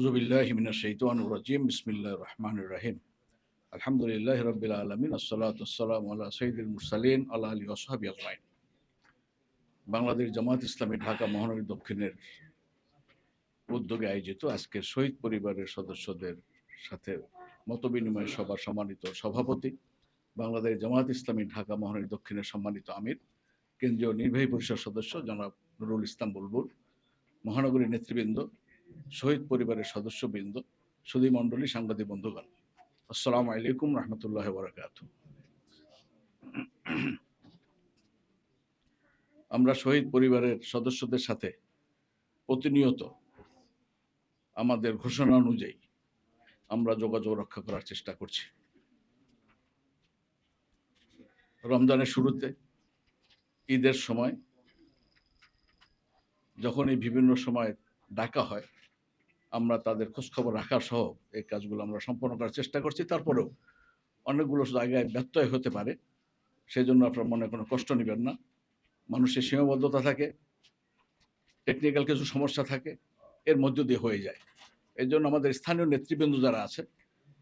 আউজুবিল্লাহিমিনাশাইতানুরাজিম বিসমিল্লাহ রহমান রাহিম আলহামদুলিল্লাহ রবিল আলমিন আসসালাতাম আল্লাহ সঈদুল মুরসালিন আল্লাহ আলী ওসাহাবি আলমাইন বাংলাদেশ জামাত ইসলামী ঢাকা মহানগরী দক্ষিণের উদ্যোগে আয়োজিত আজকের শহীদ পরিবারের সদস্যদের সাথে মতবিনিময় সভা সম্মানিত সভাপতি, বাংলাদেশ জামাত ইসলামী ঢাকা মহানগরী দক্ষিণের সম্মানিত আমির, কেন্দ্রীয় নির্বাহী পরিষদ সদস্য জনাব নুরুল ইসলাম বুলবুল, মহানগরী নেতৃবৃন্দ শহীদ পরিবারের সদস্যবৃন্দ, সুধী মণ্ডলী, সাংবাদিক বন্ধুগণ, আসসালামু আলাইকুম রহমতুল্লাহ বরাকাত আমরা শহীদ পরিবারের সদস্যদের সাথে প্রতিনিয়ত আমাদের ঘোষণা অনুযায়ী আমরা যোগাযোগ রক্ষা করার চেষ্টা করছি। রমজানের শুরুতে, ঈদের সময় যখন এই বিভিন্ন সময় ডাকা হয় আমরা তাদের খোঁজখবর রাখা সহ এই কাজগুলো আমরা সম্পন্ন করার চেষ্টা করছি। তারপরেও অনেকগুলো জায়গায় ব্যত্যয় হতে পারে সেই জন্য আপনার মনে কোনো কষ্ট নেবেন না। মানুষের সীমাবদ্ধতা থাকে টেকনিক্যাল কিছু সমস্যা থাকে, এর মধ্য দিয়ে হয়ে যায়। এই জন্য আমাদের স্থানীয় নেতৃবৃন্দ যারা আছে,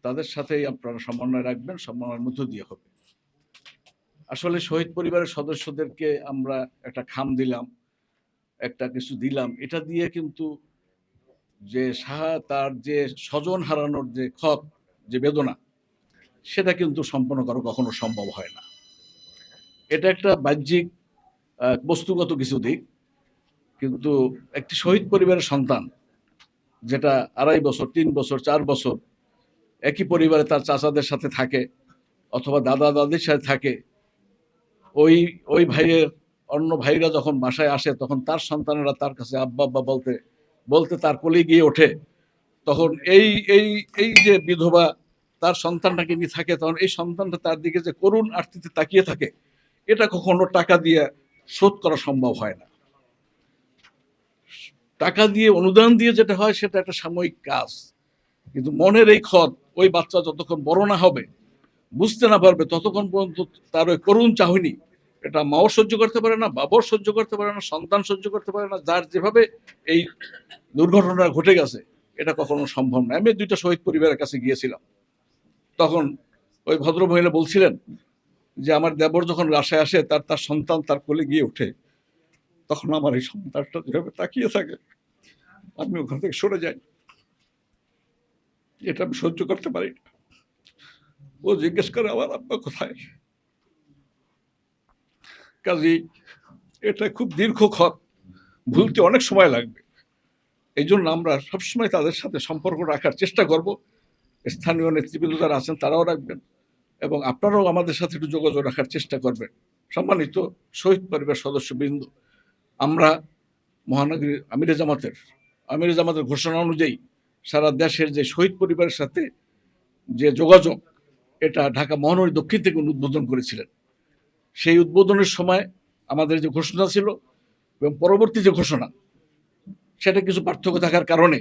তাদের সাথেই আপনারা সমন্বয় রাখবেন, সমন্বয়ের মধ্য দিয়ে হবে। আসলে শহীদ পরিবারের সদস্যদেরকে আমরা একটা খাম দিলাম, একটা কিছু দিলাম, এটা দিয়ে কিন্তু যে সাহা, তার যে স্বজন হারানোর যে ক্ষত, যে বেদনা, সেটা কিন্তু সম্পন্ন করা কখনো সম্ভব হয় না। এটা একটা বাহ্যিক বস্তুগত কিছু দিক। কিন্তু একটি শহীদ পরিবারের সন্তান, যেটা আড়াই বছর, তিন বছর, চার বছর, একই পরিবারে তার চাচাদের সাথে থাকে অথবা দাদা দাদির সাথে থাকে, ওই ওই ভাইয়ের অন্য ভাইরা যখন বাসায় আসে, তখন তার সন্তানেরা তার কাছে আব্বা আব্বা বলতে বলতে তার কোলে গিয়ে ওঠে। তখন এই এই এই যে বিধবা তার সন্তানটাকে নিয়ে থাকে, তখন এই সন্তানটা তার দিকে যে করুণ আর্থিতে তাকিয়ে থাকে, এটা কখনো টাকা দিয়ে শোধ করা সম্ভব হয় না। টাকা দিয়ে অনুদান দিয়ে যেটা হয়, সেটা একটা সাময়িক কাজ। কিন্তু মনের এই ক্ষত ওই বাচ্চা যতক্ষণ বড় না হবে, বুঝতে না পারবে, ততক্ষণ পর্যন্ত তার ওই করুণ চাহনি এটা মাও সহ্য করতে পারে না, বাবাও সহ্য করতে পারে না, সন্তান সহ্য করতে পারে না, যার যেভাবে এই দুর্ঘটনা ঘটে গেছে, এটা কখনো সম্ভব না। আমি দুইটা শহীদ পরিবারের কাছে গিয়েছিলাম। তখন ওই ভদ্র মহিলা বলছিলেন যে, আমার দেবর যখন রাশায় আসে, তার তার সন্তান তার কোলে গিয়ে ওঠে। তখন আমার এই সন্তানটা যেভাবে তাকিয়ে থাকে, আমি ওখান থেকে সরে যাই। এটা আমি সহ্য করতে পারি না। ও জিজ্ঞেস করে, আমার আব্বা কোথায়? কাজী এটা খুব দীর্ঘ ক্ষত ভুলতে অনেক সময় লাগবে। এই জন্য আমরা সবসময় তাদের সাথে সম্পর্ক রাখার চেষ্টা করব। স্থানীয় নেতৃবৃন্দ যারা আছেন তারাও রাখবেন এবং আপনারাও আমাদের সাথে একটু যোগাযোগ রাখার চেষ্টা করবেন। সম্মানিত শহীদ পরিবার সদস্যবৃন্দ, আমরা মহানগরী আমিরে জামাতের আমিরে জামাতের ঘোষণা অনুযায়ী সারা দেশের যে শহীদ পরিবারের সাথে যে যোগাযোগ, এটা ঢাকা মহানগরী দক্ষিণ থেকে উদ্বোধন করেছিলেন। সেই উদ্বোধনের সময় আমাদের যে ঘোষণা ছিল এবং পরবর্তী যে ঘোষণা, সেটা কিছু পার্থক্য থাকার কারণে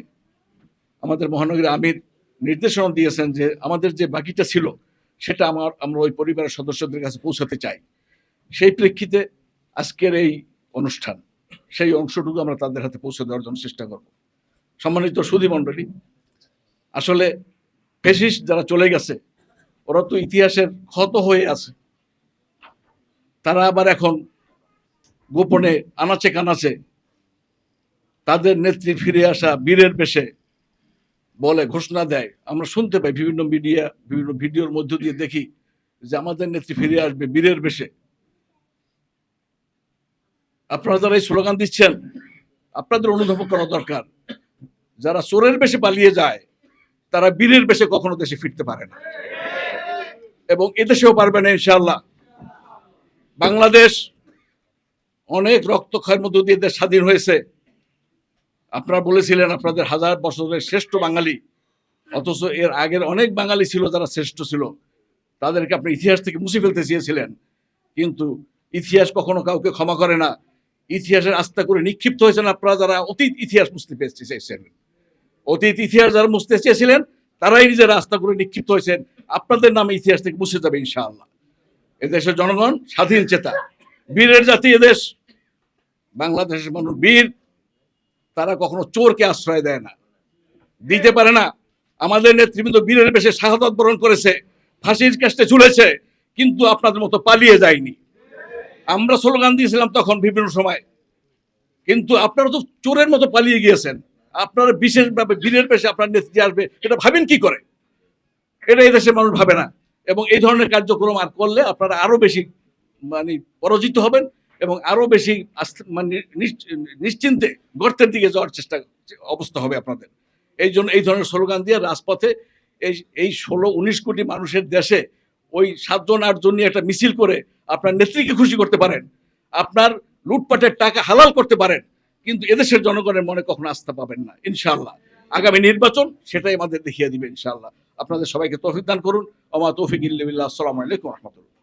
আমাদের মহানগরী আমির নির্দেশনা দিয়েছেন যে আমাদের যে বাকিটা ছিল, সেটা আমার, আমরা ওই পরিবারের সদস্যদের কাছে পৌঁছাতে চাই। সেই প্রেক্ষিতে আজকের এই অনুষ্ঠান, সেই অংশটুকু আমরা তাদের হাতে পৌঁছে দেওয়ার জন্য চেষ্টা করব। সম্মানিত সুধী মণ্ডলী, আসলে ফেসিস যারা চলে গেছে, ওরা তো ইতিহাসের ক্ষত হয়ে আছে। তারা আবার এখন গোপনে আনাচে কানাচে তাদের নেত্রী ফিরে আসা বীরের বেশে বলে ঘোষণা দেয়। আমরা শুনতে পাই বিভিন্ন মিডিয়া, বিভিন্ন ভিডিওর মধ্য দিয়ে দেখি যে আমাদের নেত্রী ফিরে আসবে বীরের বেশে। আপনারা যারা এই স্লোগান দিচ্ছেন, আপনাদের অনুধাবন করা দরকার। যারা চোরের বেশে পালিয়ে যায়, তারা বীরের বেশে কখনো দেশে ফিরতে পারে না। এবং এদেশেও পারবে না ইনশাআল্লাহ। বাংলাদেশ অনেক রক্তক্ষয়ের মধ্য দিয়ে দেশ স্বাধীন হয়েছে। আপনারা বলেছিলেন আপনাদের হাজার বছরের শ্রেষ্ঠ বাঙালি, অথচ এর আগের অনেক বাঙালি ছিল যারা শ্রেষ্ঠ ছিল, তাদেরকে আপনি ইতিহাস থেকে মুছে ফেলতে চেয়েছিলেন। কিন্তু ইতিহাস কখনো কাউকে ক্ষমা করে না। ইতিহাসের আস্থা করে নিক্ষিপ্ত হয়েছেন আপনারা যারা অতীত ইতিহাস মুছতে চেয়েছেন। অতীত ইতিহাস যারা মুছতে চেয়েছিলেন, তারাই নিজের আস্থা করে নিক্ষিপ্ত হয়েছেন। আপনাদের নামে ইতিহাস থেকে মুছে যাবে ইনশাআল্লাহ। এদেশের জনগণ স্বাধীন চেতা। বীরের জাতি এদেশ। বাংলাদেশের মানুষ বীর। তারা কখনো চোরকে আশ্রয় দেয় না। দিতে পারে না। আমাদের নেতৃবৃন্দ বীরের বেশে শাহাদত বরণ করেছে, ফাঁসির কাস্টে ঝুলেছে, কিন্তু আপনাদের মতো পালিয়ে যায়নি। আমরা স্লোগান দিয়েছিলাম তখন বিভিন্ন সময়। কিন্তু আপনারা তো চোরের মতো পালিয়ে গিয়েছেন। আপনারা বিশেষভাবে বীরের পেশে আপনার নেতৃত্বে আসবে, এটা ভাবেন কি করে? এটা এই দেশের মানুষ ভাবে না। এবং এই ধরনের কার্যক্রম আর করলে আপনারা আরও বেশি মানে পরাজিত হবেন এবং আরও বেশি মানে নিশ্চিন্তে গর্তের দিকে যাওয়ার চেষ্টা, অবস্থা হবে আপনাদের। এই জন্য এই ধরনের স্লোগান দিয়ে রাজপথে এই এই ষোলো, উনিশ কোটি মানুষের দেশে ওই সাতজন, আটজন নিয়ে একটা মিছিল করে আপনার নেত্রীকে খুশি করতে পারেন, আপনার লুটপাটের টাকা হালাল করতে পারেন, কিন্তু এদেশের জনগণের মনে কখনো আস্থা পাবেন না ইনশাল্লাহ আগামী নির্বাচন সেটাই আমাদের দেখিয়ে দিবে, ইনশাআল্লাহ। আপনাদের সবাইকে তৌফিক দান করুন। আমার তৌফিক ইল্লাহ আসসালামু আলাইকুম রহমতুল্লাহ।